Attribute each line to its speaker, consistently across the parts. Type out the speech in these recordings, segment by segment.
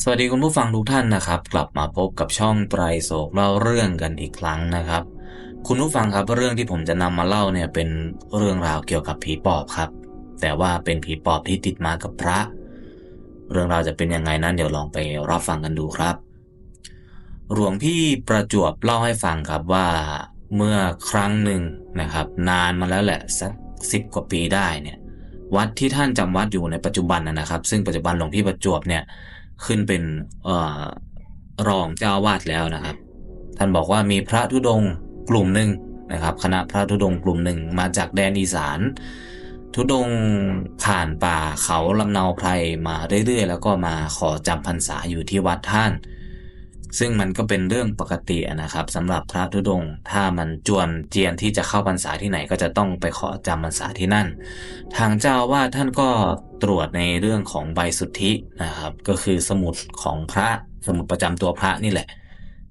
Speaker 1: สวัสดีคุณผู้ฟังทุกท่านนะครับ กลับมาพบกับช่องไตรโศกเล่าเรื่องกันอีกครั้งนะครับ คุณผู้ฟังครับเรื่องที่ผมจะนำมาเล่าเนี่ยเป็นเรื่องราวเกี่ยวกับผีปอบครับ แต่ว่าเป็นผีปอบที่ติดมากับพระ เรื่องราวจะเป็นยังไงนั้นเดี๋ยวลองไปรับฟังกันดูครับ หลวงพี่ประจวบเล่าให้ฟังครับว่าเมื่อครั้งหนึ่งนะครับ นานมาแล้วแหละสักสิบกว่าปีได้เนี่ย วัดที่ท่านจำวัดอยู่ในปัจจุบันนะครับ ซึ่งปัจจุบันหลวงพี่ประจวบเนี่ยขึ้นเป็นออรองเจ้าวาสแล้วนะครับ ท่านบอกว่ามีพระธุดงค์กลุ่มหนึ่งนะครับ คณะพระธุดงค์กลุ่มหนึ่งมาจากแดนอีสาน ธุดงค์ผ่านป่าเขาลำเนาไพรมาเรื่อยๆ แล้วก็มาขอจำพรรษาอยู่ที่วัดท่าน ซึ่งมันก็เป็นเรื่องปกตินะครับสำหรับพระธุดงค์ถ้ามันจวนเจียนที่จะเข้าพรรษาที่ไหนก็จะต้องไปขอจำพรรษาที่นั่น ทางเจ้าว่าท่านก็ตรวจในเรื่องของใบสุทธินะครับ ก็คือสมุดของพระสมุดประจำตัวพระนี่แหละ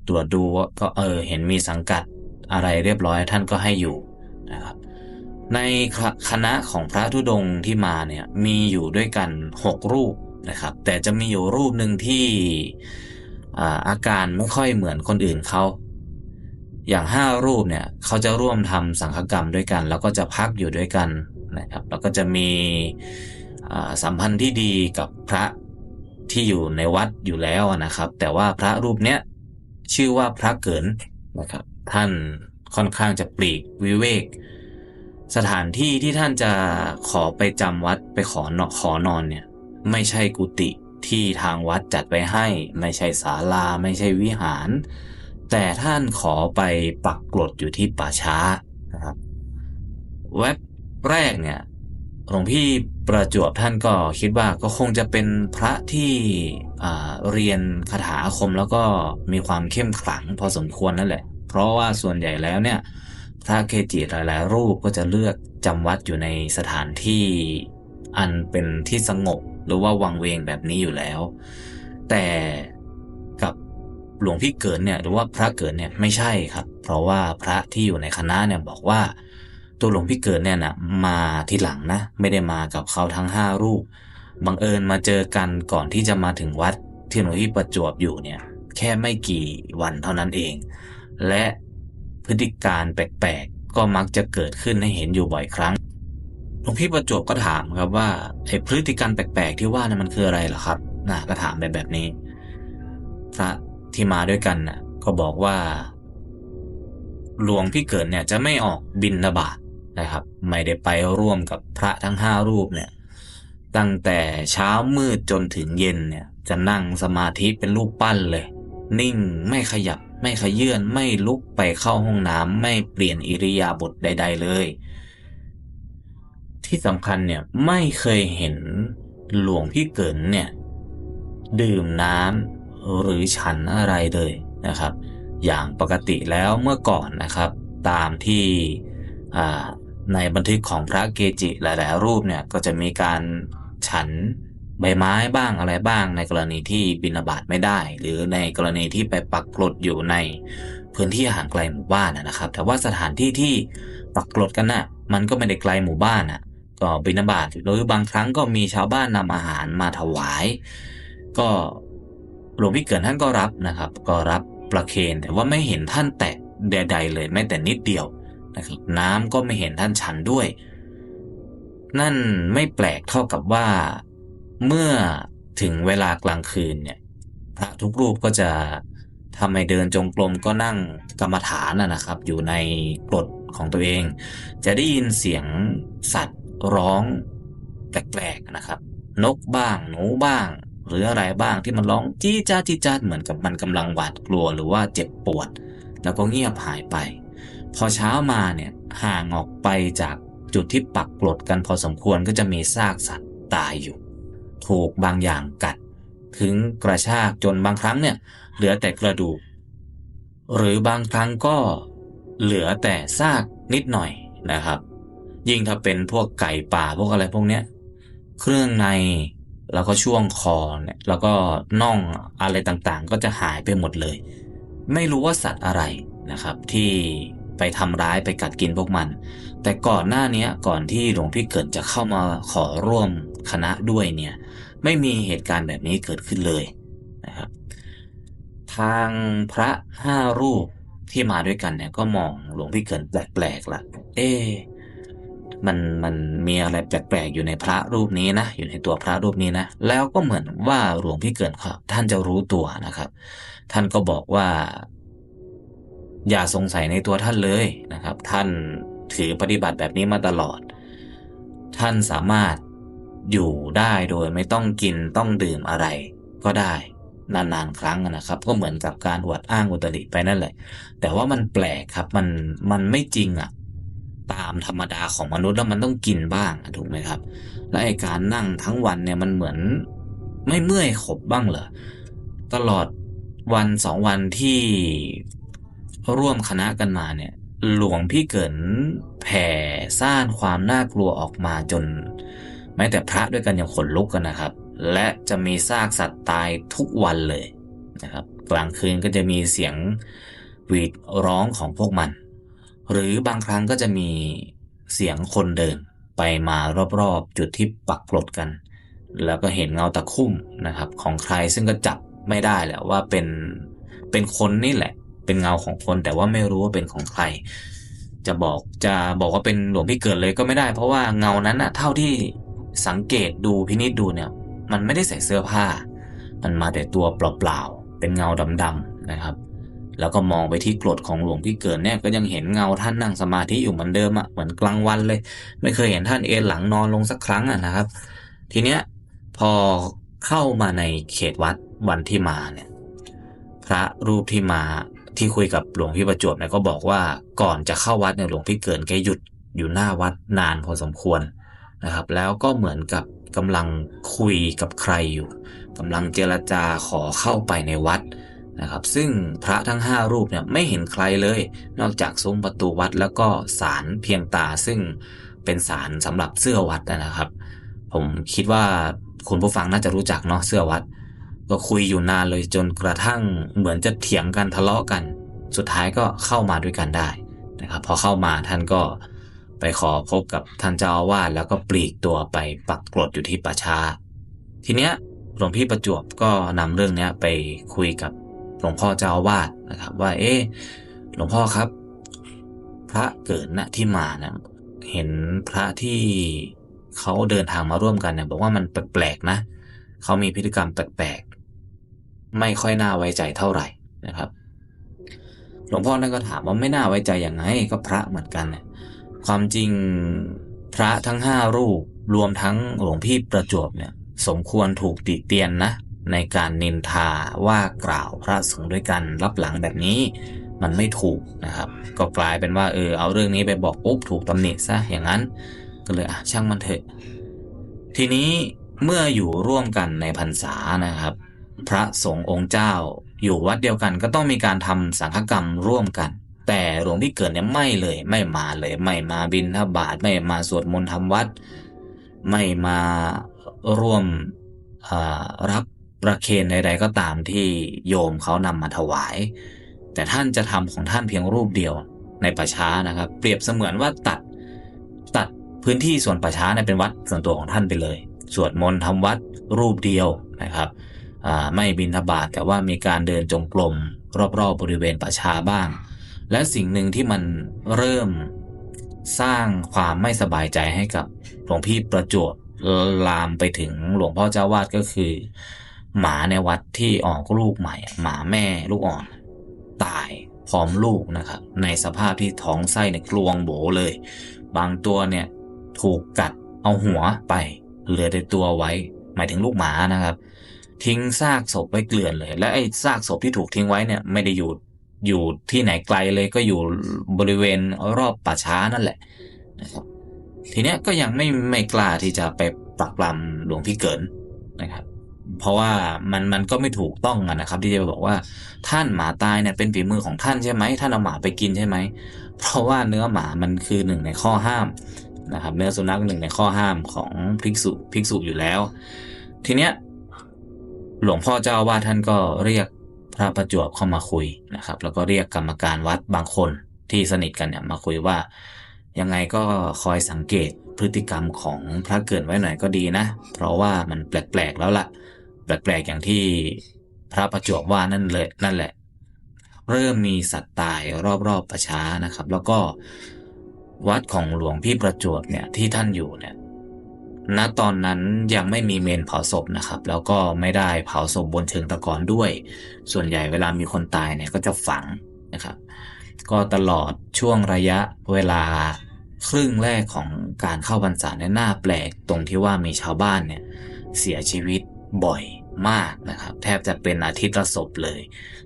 Speaker 1: ตรวจดูว่าก็เออเห็นมีสังกัดอะไรเรียบร้อยท่านก็ให้อยู่นะครับในคณะของพระธุดงค์ที่มาเนี่ยมีอยู่ด้วยกัน 6 รูปนะครับ แต่จะมีอยู่รูปหนึ่งที่ อาการไม่ค่อยเหมือนคนอื่นเขาอย่างห้ารูปเนี่ยเขาจะร่วมทำสังฆกรรมด้วยกัน แล้วก็จะพักอยู่ด้วยกันนะครับ แล้วก็จะมีสัมพันธ์ที่ดีกับพระที่อยู่ในวัดอยู่แล้วนะครับ แต่ว่าพระรูปเนี้ยชื่อว่าพระเกินนะครับ ท่านค่อนข้างจะปลีกวิเวก สถานที่ที่ท่านจะขอไปจำวัดไปขอนอนขอนอนเนี่ยไม่ใช่กุฏิ ที่ทางวัดจัดไว้ให้ไม่ใช่ศาลาไม่ใช่วิหาร แต่ท่านขอไปปักกลดอยู่ที่ป่าช้านะครับเว็บแรกเนี่ยหลวงพี่ประจวบท่านก็คิดว่าก็คงจะเป็นพระที่เรียนคาถาอาคมแล้วก็มีความเข้มขลังพอสมควรนั่นแหละ เพราะว่าส่วนใหญ่แล้วเนี่ยพระเกจิหลาย ๆ รูปก็จะเลือกจำวัดอยู่ในสถานที่ อันเป็นที่สงบหรือว่าวังเวงแบบนี้อยู่แล้ว แต่กับหลวงพี่เกิดเนี่ยหรือว่าพระเกิดเนี่ยไม่ใช่ครับ เพราะว่าพระที่อยู่ในคณะเนี่ยบอกว่า ตัวหลวงพี่เกิดเนี่ยนะมาทีหลังนะ ไม่ได้มากับเขาทั้งห้ารูปบังเอิญมาเจอกันก่อนที่จะมาถึงวัดที่หลวงพี่ประจวบอยู่เนี่ย แค่ไม่กี่วันเท่านั้นเอง และพฤติการแปลกๆก็มักจะเกิดขึ้นให้เห็นอยู่บ่อยครั้ง หลวงพี่ประจวบก็ถามครับว่าไอ้พฤติกรรมแปลกๆที่ว่านะมันคืออะไรเหรอครับนะก็ถามแบบแบบนี้ พระที่มาด้วยกันน่ะ ก็บอกว่า หลวงพี่เกิดเนี่ยจะไม่ออกบินระบาตนะครับ ไม่ได้ไปร่วมกับพระทั้งห้ารูปเนี่ย ตั้งแต่เช้ามืดจนถึงเย็นเนี่ย จะนั่งสมาธิเป็นรูปปั้นเลย นิ่งไม่ขยับไม่ขยื่นไม่ลุกไปเข้าห้องน้ำไม่เปลี่ยนอิริยาบถใด ๆ เลย ที่สำคัญเนี่ยไม่เคยเห็นหลวงพี่เกินเนี่ยดื่มน้ำหรือฉันอะไรเลยนะครับ อย่างปกติแล้วเมื่อก่อนนะครับ ตามที่ในบันทึกของพระเกจิหลาย ๆ รูปเนี่ยก็จะมีการฉันใบไม้บ้างอะไรบ้าง ในกรณีที่บินาบาตไม่ได้ หรือในกรณีที่ไปปักกลดอยู่ในพื้นที่ห่างไกลหมู่บ้านนะครับ แต่ว่าสถานที่ที่ปักกลดกันนะ่ะมันก็ไม่ได้ไกลหมู่บ้านอะ ก็บินาบาตหรือบางครั้งก็มีชาวบ้านนำอาหารมาถวาย ก็หลวงพี่เกิดท่านก็รับนะครับ ก็รับประเคนแต่ว่าไม่เห็นท่านแตะใดๆเลยแม้แต่นิดเดียวนะครับ น้ำก็ไม่เห็นท่านฉันด้วย นั่นไม่แปลกเท่ากับว่าเมื่อถึงเวลากลางคืนเนี่ยพระทุกรูปก็จะทำให้เดินจงกรมก็นั่งกรรมฐานนะครับ อยู่ในกรดของตัวเอง จะได้ยินเสียงสัตว์ ร้องแปลกๆนะครับ นกบ้าง หนูบ้าง หรืออะไรบ้างที่มันร้องจี้จ้าจี้จ้าเหมือนกับมันกำลังหวาดกลัวหรือว่าเจ็บปวด แล้วก็เงียบหายไป พอเช้ามาเนี่ยห่างออกไปจากจุดที่ปักกลดกันพอสมควรก็จะมีซากสัตว์ตายอยู่ ถูกบางอย่างกัด ถึงกระชากจนบางครั้งเนี่ยเหลือแต่กระดูก หรือบางครั้งก็เหลือแต่ซากนิดหน่อยนะครับ ยิ่งถ้าเป็นพวกไก่ป่าพวกอะไรพวกเนี้ย เครื่องในแล้วก็ช่วงคอเนี่ยแล้วก็น่องอะไรต่างๆ ก็จะหายไปหมดเลย ไม่รู้ว่าสัตว์อะไรนะครับ ที่ไปทำร้ายไปกัดกินพวกมัน แต่ก่อนหน้านี้ก่อนที่หลวงพี่เกิดจะเข้ามาขอร่วมคณะด้วยเนี่ย ไม่มีเหตุการณ์แบบนี้เกิดขึ้นเลยนะครับ ทางพระห้ารูปที่มาด้วยกันเนี่ยก็มองหลวงพี่เกินแปลกๆละเอ๊ มันมันมีอะไรแปลกๆอยู่ในพระรูปนี้นะอยู่ในตัวพระรูปนี้นะแล้วก็เหมือนว่าหลวงพี่เกินครับ ท่านจะรู้ตัวนะครับ ท่านก็บอกว่า อย่าสงสัยในตัวท่านเลยนะครับ ท่านถือปฏิบัติแบบนี้มาตลอด ท่านสามารถอยู่ได้โดยไม่ต้องกินต้องดื่มอะไรก็ได้นานๆครั้งนะครับ ก็เหมือนกับการอวดอ้างอุตริไปนั่นแหละ แต่ว่ามันแปลกครับมันมันไม่จริงอะ ตามธรรมดาของมนุษย์แล้วมันต้องกินบ้างถูกไหมครับ และไอการนั่งทั้งวันเนี่ยมันเหมือนไม่เมื่อยขบบ้างเหรอตลอดวันสองวันที่ร่วมคณะกันมาเนี่ย หลวงพี่เกินแผ่ซ่านความน่ากลัวออกมาจน แม้แต่พระด้วยกันยังขนลุกกันนะครับ และจะมีซากสัตว์ตายทุกวันเลยนะครับ กลางคืนก็จะมีเสียงหวีดร้องของพวกมัน หรือบางครั้งก็จะมีเสียงคนเดินไปมารอบๆ จุดที่ปักปลดกัน แล้วก็เห็นเงาตะคุ่มนะครับ ของใครซึ่งก็จับไม่ได้แหละว่าเป็นเป็นคนนี่แหละ เป็นเงาของคนแต่ว่าไม่รู้ว่าเป็นของใคร จะบอกจะบอกว่าเป็นหลวงพี่เกิดเลยก็ไม่ได้ เพราะว่าเงานั้นอะเท่าที่สังเกตดูพินิจดูเนี่ย มันไม่ได้ใส่เสื้อผ้า มันมาแต่ตัวเปล่าๆเป็นเงาดำๆนะครับ แล้วก็มองไปที่กรดของหลวงพี่เกิดเนี่ยก็ยังเห็นเงาท่านนั่งสมาธิอยู่เหมือนเดิมอะเหมือนกลางวันเลย ไม่เคยเห็นท่านเอนหลังนอนลงสักครั้งอะนะครับ ทีเนี้ยพอเข้ามาในเขตวัดวันที่มาเนี่ยพระรูปที่มาที่คุยกับหลวงพี่ประจวบเนี่ยก็บอกว่าก่อนจะเข้าวัดเนี่ยหลวงพี่เกินแกหยุดอยู่หน้าวัดนานพอสมควรนะครับ แล้วก็เหมือนกับกำลังคุยกับใครอยู่กำลังเจรจาขอเข้าไปในวัด นะครับ ซึ่งพระทั้ง 5 รูปเนี่ยไม่เห็นใครเลย นอกจากซุ้มประตูวัดแล้วก็ศาลเพียงตาซึ่งเป็นศาลสำหรับเสื้อวัดนะครับ ผมคิดว่าคุณผู้ฟังน่าจะรู้จักเนาะเสื้อวัด ก็คุยอยู่นานเลยจนกระทั่งเหมือนจะเถียงกันทะเลาะกัน สุดท้ายก็เข้ามาด้วยกันได้นะครับ พอเข้ามาท่านก็ไปขอพบกับท่านเจ้าอาวาสแล้วก็ปลีกตัวไปปักกรดอยู่ที่ป่าช้า ทีเนี้ยหลวงพี่ประจวบก็นำเรื่องเนี้ยไปคุยกับ ลวงพ่อเจ้าอาวาสนะครับ ว่า เอ๊ะหลวงพ่อครับ พระเกิดณที่มานะเห็นพระที่เขาเดินทางมาร่วมกันเนี่ยบอกว่ามันแปลกๆนะเขามีพฤติกรรมแปลกๆไม่ค่อยน่าไว้ใจเท่าไหร่นะครับ หลวงพ่อนั่นก็ถามว่าไม่น่าไว้ใจอยังไงก็พระเหมือนกันเนี่ยความจริงพระทั้งห้ารูปรวมทั้งหลวงพี่ประจวบเนี่ย สมควรถูกติเตียนนะ ในการนินทาว่ากล่าวพระสงฆ์ด้วยกันรับหลังแบบนี้ มันไม่ถูกนะครับ ก็กลายเป็นว่าเออเอาเรื่องนี้ไปบอกปุ๊บถูกตำหนิซะอย่างนั้น ก็เลยอะช่างมันเถอะ ทีนี้เมื่ออยู่ร่วมกันในพรรษานะครับ พระสงฆ์องค์เจ้า อยู่วัดเดียวกันก็ต้องมีการทำสังฆกรรมร่วมกัน แต่หลวงพี่เกิดเนี่ยไม่เลย ไม่มาเลย ไม่มาบินทบาทไม่มาสวดมนต์ทำวัด ไม่มาร่วมรับ ประเคนใดๆก็ตามที่โยมเขานำมาถวาย แต่ท่านจะทำของท่านเพียงรูปเดียวในป่าช้านะครับ เปรียบเสมือนว่าตัดตัดพื้นที่ส่วนป่าช้าเนี่ยเป็นวัดส่วนตัวของท่านไปเลย สวดมนต์ทำวัดรูปเดียวนะครับไม่บินทบาทแต่ว่ามีการเดินจงกรมรอบๆบริเวณป่าช้าบ้าง และสิ่งหนึ่งที่มันเริ่มสร้างความไม่สบายใจให้กับหลวงพี่ประจวบลามไปถึงหลวงพ่อเจ้าวาดก็คือ หมาในวัดที่ออกลูกใหม่ หมาแม่ลูกอ่อน ตายพร้อมลูกนะครับ ในสภาพที่ท้องไส้ในกลวงโบเลย บางตัวเนี่ยถูกกัดเอาหัวไป เหลือแต่ตัวไว้ หมายถึงลูกหมานะครับ ทิ้งซากศพไว้เกลื่อนเลย และไอ้ซากศพที่ถูกทิ้งไว้เนี่ยไม่ได้อยู่อยู่ที่ไหนไกลเลยก็อยู่บริเวณรอบป่าช้านั่นแหละนะครับทีเนี้ยก็ยังไม่ไม่กล้าที่จะไปปรักปรำหลวงพี่เกินนะครับ เพราะว่ามันมันก็ไม่ถูกต้องนะครับ ที่จะบอกว่าท่านหมาตายเนี่ยเป็นฝีมือของท่านใช่ไหมท่านเอาหมาไปกินใช่ไหมเพราะว่าเนื้อหมามันคือหนึ่งในข้อห้ามนะครับ เนื้อสุนัขหนึ่งในข้อห้ามของภิกษุภิกษุอยู่แล้ว ทีเนี้ยหลวงพ่อเจ้าว่าท่านก็เรียกพระประจวบเข้ามาคุยนะครับ แล้วก็เรียกกรรมการวัดบางคนที่สนิทกันเนี่ยมาคุยว่ายังไงก็คอยสังเกตพฤติกรรมของพระเกิดไว้หน่อยก็ดีนะ เพราะว่ามันแปลกๆแล้วละ่ะ แปลกๆอย่างที่พระประจวบว่านั่นเลยนั่นแหละ เริ่มมีสัตว์ตายรอบๆประช้านะครับ แล้วก็วัดของหลวงพี่ประจวบเนี่ยที่ท่านอยู่เนี่ยณตอนนั้นยังไม่มีเมนเผาศพนะครับ แล้วก็ไม่ได้เผาศพบนเชิงตะกอนด้วย ส่วนใหญ่เวลามีคนตายเนี่ยก็จะฝังนะครับ ก็ตลอดช่วงระยะเวลาครึ่งแรกของการเข้าพรรษาเนี่ยน่าแปลกตรงที่ว่ามีชาวบ้านเนี่ยเสียชีวิต บ่อยมากนะครับ แทบจะเป็นอาทิตย์ละศพเลย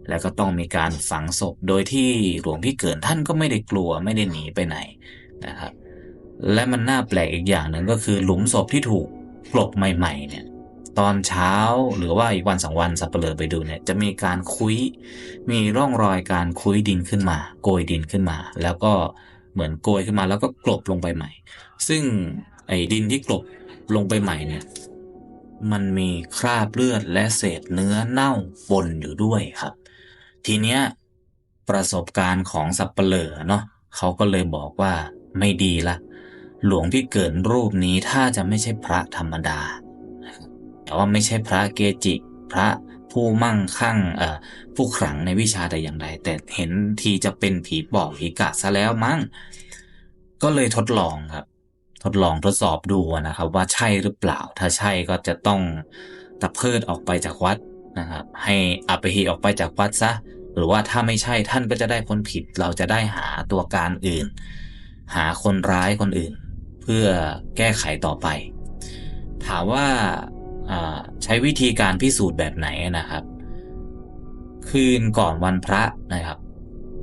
Speaker 1: แล้วก็ต้องมีการฝังศพโดยที่หลวงพี่เกินท่านก็ไม่ได้กลัวไม่ได้หนีไปไหนนะครับ และมันน่าแปลกอีกอย่างหนึ่งก็คือหลุมศพที่ถูกกลบใหม่ ๆ เนี่ย ตอนเช้าหรือว่าอีกวันสองวันสับเปลือไปดูเนี่ยจะมีการคุยมีร่องรอยการคุยดินขึ้นมา โกยดินขึ้นมา แล้วก็เหมือนโกยขึ้นมาแล้วก็กลบลงไปใหม่ ซึ่งไอ้ดินที่กลบลงไปใหม่เนี่ย มันมีคราบเลือดและเศษเนื้อเน่าปนอยู่ด้วยครับ ทีเนี้ยประสบการณ์ของสับเปลือเนาะเขาก็เลยบอกว่าไม่ดีละ หลวงพี่เกิดรูปนี้ถ้าจะไม่ใช่พระธรรมดา แต่ว่าไม่ใช่พระเกจิ พระผู้มั่งคั่งผู้ขลังในวิชาแต่อย่างใดแต่เห็นทีจะเป็นผีปอบผีกะซะแล้วมั้งก็เลยทดลองครับ ทดลองทดสอบดูนะครับ ว่าใช่หรือเปล่า ถ้าใช่ก็จะต้องตะเพิดออกไปจากวัดนะครับ ให้อภิหิออกไปจากวัดซะหรือว่าถ้าไม่ใช่ท่านก็จะได้พ้นผิด เราจะได้หาตัวการอื่น หาคนร้ายคนอื่น เพื่อแก้ไขต่อไป ถามว่าใช้วิธีการพิสูจน์แบบไหนนะครับ คืนก่อนวันพระนะครับ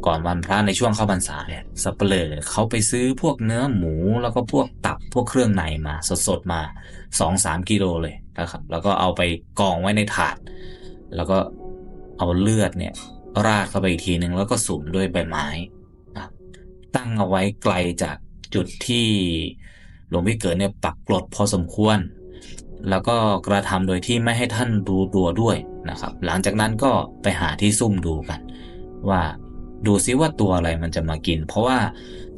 Speaker 1: ก่อนวันพระในช่วงเข้าพรรษาเนี่ยสับเปลือเขาไปซื้อพวกเนื้อหมูแล้วก็พวกตับพวกเครื่องในมา สดๆมาสองสามกิโลเลยนะครับ แล้วก็เอาไปกองไว้ในถาด แล้วก็เอาเลือดเนี่ยราดเข้าไปอีกทีหนึ่งแล้วก็สุมด้วยใบไม้ตั้งเอาไว้ไกลจากจุดที่หลวงพี่เกิดเนี่ยปักกลดพอสมควร แล้วก็กระทำโดยที่ไม่ให้ท่านดูตัวด้วยนะครับ หลังจากนั้นก็ไปหาที่ซุ่มดูกัน ว่า ดูซิว่าตัวอะไรมันจะมากิน เพราะว่า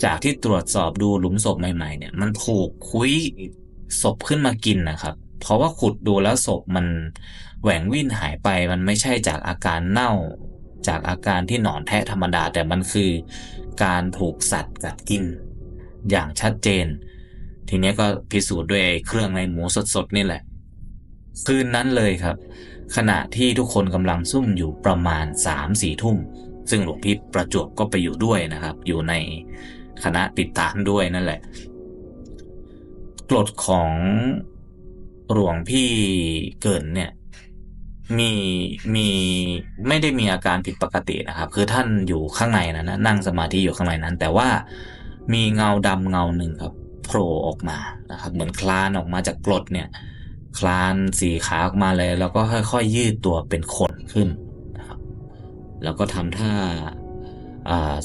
Speaker 1: จากที่ตรวจสอบดูหลุมศพใหม่ๆเนี่ย มันถูกคุยศพขึ้นมากินนะครับ เพราะว่าขุดดูแล้วศพมันแหว่งวิ่นหายไปมันไม่ใช่จากอาการเน่า จากอาการที่หนอนแทะธรรมดา แต่มันคือการถูกสัตว์กัดกิน อย่างชัดเจน ทีนี้ก็พิสูจน์ด้วยเครื่องในหมูสดๆนี่แหละ คืนนั้นเลยครับ ขณะที่ทุกคนกำลังซุ่มอยู่ประมาณ3ามสี่ทุ่ม ซึ่งหลวงพี่ประจวบก็ไปอยู่ด้วยนะครับ อยู่ในคณะติดตามด้วยนั่นแหละกฎของหลวงพี่เกินเนี่ยมีมีไม่ได้มีอาการผิดปกตินะครับ คือท่านอยู่ข้างในนั้นนะนั่งสมาธิอยู่ข้างในนั้น แต่ว่ามีเงาดำเงาหนึ่งครับโผล่ออกมานะครับ เหมือนคลานออกมาจากกรดเนี่ย คลานสี่ขาออกมาเลย แล้วก็ค่อยๆยืดตัวเป็นขนขึ้น แล้วก็ทำท่า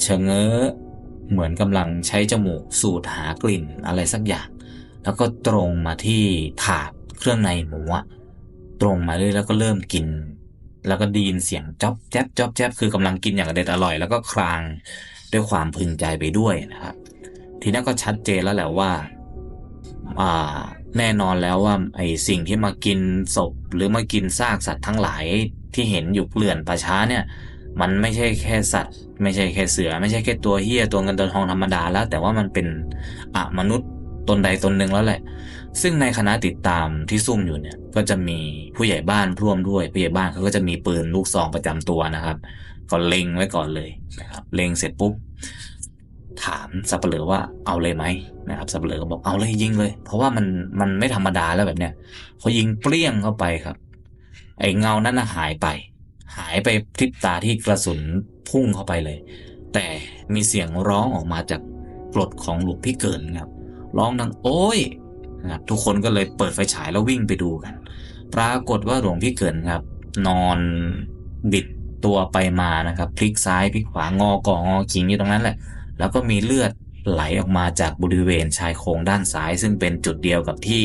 Speaker 1: เชิงเง้อเหมือนกำลังใช้จมูกสูดหากลิ่นอะไรสักอย่าง แล้วก็ตรงมาที่ถาดเครื่องในหมูอะตรงมาเลยแล้วก็เริ่มกิน แล้วก็ดยินเสียงจ๊อบแจ๊บจ๊อบแจ๊บคือกำลังกินอย่างเด็ดอร่อย แล้วก็คลางด้วยความพึงใจไปด้วยนะครับทีนี้ก็ชัดเจนแล้วแหละว่าอ่าแน่นอนแล้วว่าไอสิ่งที่มากินศพหรือมากินซากสัตว์ทั้งหลายที่เห็นอยู่เกลื่อนป่าช้าเนี่ย มันไม่ใช่แค่สัตว์ ไม่ใช่แค่เสือ ไม่ใช่แค่ตัวเฮียตัวเงินตัวทองธรรมดาแล้ว แต่ว่ามันเป็นอะมนุษย์ตนใดตนหนึ่งแล้วแหละ ซึ่งในคณะติดตามที่ซุ่มอยู่เนี่ย ก็จะมีผู้ใหญ่บ้านร่วมด้วยผู้ใหญ่บ้านเขาก็จะมีปืนลูกซองประจำตัวนะครับก็เล็งไว้ก่อนเลยนะครับเล็งเสร็จปุ๊บถามสับเปลือว่าเอาเลยไหมนะครับสับเปลือก็บอกเอาเลยยิงเลย เพราะว่ามันมันไม่ธรรมดาแล้วแบบเนี้ยพอยิงเปรี้ยงเข้าไปครับ ไอ้เงานั้นหายไป หายไปพริบตาที่กระสุนพุ่งเข้าไปเลย แต่มีเสียงร้องออกมาจากกรดของหลวงพี่เกินครับ ร้องดังโอ้ยนะครับทุกคนก็เลยเปิดไฟฉายแล้ววิ่งไปดูกัน ปรากฏว่าหลวงพี่เกินครับ นอนบิดตัวไปมานะครับ พลิกซ้ายพลิกขวางอกองอขิงอยู่ตรงนั้นแหละ แล้วก็มีเลือดไหลออกมาจากบริเวณชายโครงด้านซ้าย ซึ่งเป็นจุดเดียวกับที่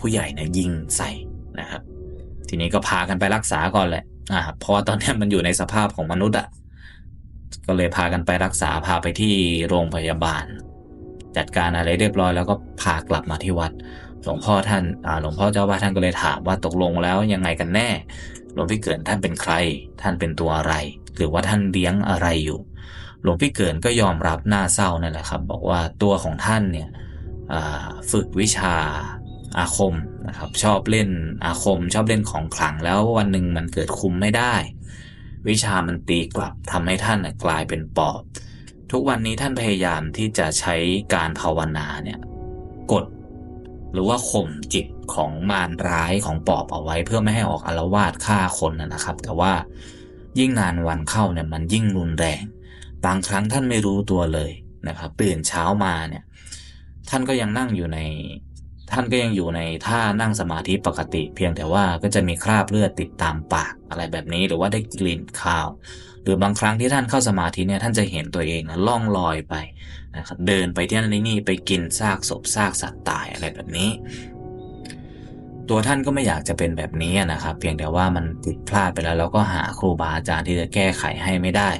Speaker 1: ผู้ใหญ่เนี่ยยิงใส่นะครับ ทีนี้ก็พากันไปรักษาก่อนแหละ อ่าเพราะว่าตอนนี้มันอยู่ในสภาพของมนุษย์อะก็เลยพากันไปรักษาพาไปที่โรงพยาบาล จัดการอะไรเรียบร้อย แล้วก็พากลับมาที่วัด หลวงพ่อท่านอ่าหลวงพ่อเจ้าว่าท่านก็เลยถามว่าตกลงแล้วยังไงกันแน่หลวงพี่เกิดท่านเป็นใคร ท่านเป็นตัวอะไร หรือว่าท่านเลี้ยงอะไรอยู่ หลวงพี่เกิดก็ยอมรับหน้าเศร้านั่นแหละครับ บอกว่าตัวของท่านเนี่ยฝึกวิชา อาคมนะครับชอบเล่นอาคม ชอบเล่นของขลังแล้ววันหนึ่งมันเกิดคุมไม่ได้ วิชามันตีกลับทำให้ท่านกลายเป็นปอบ ทุกวันนี้ท่านพยายามที่จะใช้การภาวนาเนี่ยกดหรือว่าข่มจิตของมารร้ายของปอบเอาไว้ เพื่อไม่ให้ออกอาละวาดฆ่าคนนะครับ แต่ว่ายิ่งนานวันเข้าเนี่ยมันยิ่งรุนแรง บางครั้งท่านไม่รู้ตัวเลยนะครับตื่นเช้ามาเนี่ยท่านก็ยังนั่งอยู่ใน ท่านก็ยังอยู่ในท่านั่งสมาธิปกติ เพียงแต่ว่าก็จะมีคราบเลือดติดตามปากอะไรแบบนี้หรือว่าได้กลิ่นข้าว หรือบางครั้งที่ท่านเข้าสมาธิเนี่ยท่านจะเห็นตัวเองนะล่องลอยไปนะครับเดินไปที่นั่นนี่ไปกินซากศพซากสัตว์ตายอะไรแบบนี้ ตัวท่านก็ไม่อยากจะเป็นแบบนี้นะครับ เพียงแต่ว่ามันผิดพลาดไปแล้วแล้วก็หาครูบาอาจารย์ที่จะแก้ไขให้ไม่ได้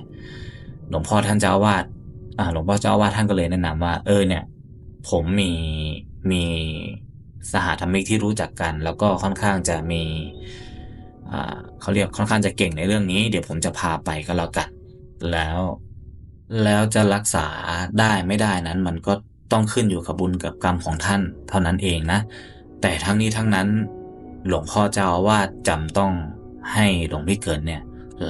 Speaker 1: หลวงพ่อท่านเจ้าวาดหลวงพ่อเจ้าอาวาดท่านก็เลยแนะนำว่า เออเนี่ย ผมมี มีสหธรรมิกที่รู้จักกัน แล้วก็ค่อนข้างจะมีเขาเรียกค่อนข้างจะเก่งในเรื่องนี้ เดี๋ยวผมจะพาไปก็แล้วกัน แล้วแล้วจะรักษาได้ไม่ได้นั้นมันก็ต้องขึ้นอยู่กับบุญกับกรรมของท่านเท่านั้นเองนะ แต่ทั้งนี้ทั้งนั้นหลวงพ่อเจ้าวาสจำต้องให้หลวงพี่เกิดเนี่ย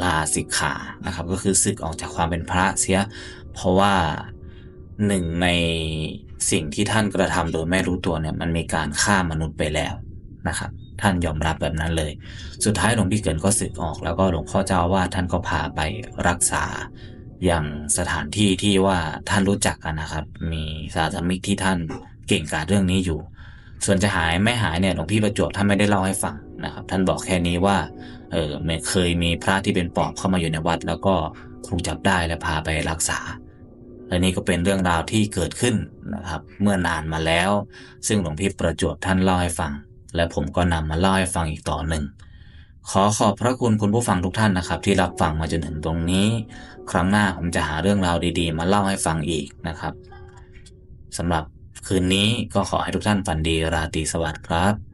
Speaker 1: ลาสิกขานะครับ ก็คือศึกออกจากความเป็นพระเสีย เพราะว่าหนึ่งใน สิ่งที่ท่านกระทำโดยไม่รู้ตัวเนี่ยมันมีการฆ่ามนุษย์ไปแล้วนะครับ ท่านยอมรับแบบนั้นเลย สุดท้ายหลวงพี่เกิดก็สึกออก แล้วก็หลวงพ่อเจ้าอาวาสท่านก็พาไปรักษาอย่างสถานที่ที่ว่าท่านรู้จักกันนะครับ มีสาธมิกที่ท่านเก่งกาจเรื่องนี้อยู่ ส่วนจะหายไม่หายเนี่ยหลวงพี่ประจวบท่านไม่ได้เล่าให้ฟังนะครับ ท่านบอกแค่นี้ว่าเออเคยมีพระที่เป็นปอบเข้ามาอยู่ในวัด แล้วก็ถูกจับได้และพาไปรักษา และนี่ก็เป็นเรื่องราวที่เกิดขึ้นนะครับ เมื่อนานมาแล้ว ซึ่งหลวงพี่ประจวบท่านเล่าให้ฟัง และผมก็นำมาเล่าให้ฟังอีกต่อหนึ่ง ขอขอบพระคุณคุณผู้ฟังทุกท่านนะครับ ที่รับฟังมาจนถึงตรงนี้ ครั้งหน้าผมจะหาเรื่องราวดีๆ มาเล่าให้ฟังอีกนะครับสำหรับคืนนี้ก็ขอให้ทุกท่านฝันดีราตรีสวัสดิ์ครับ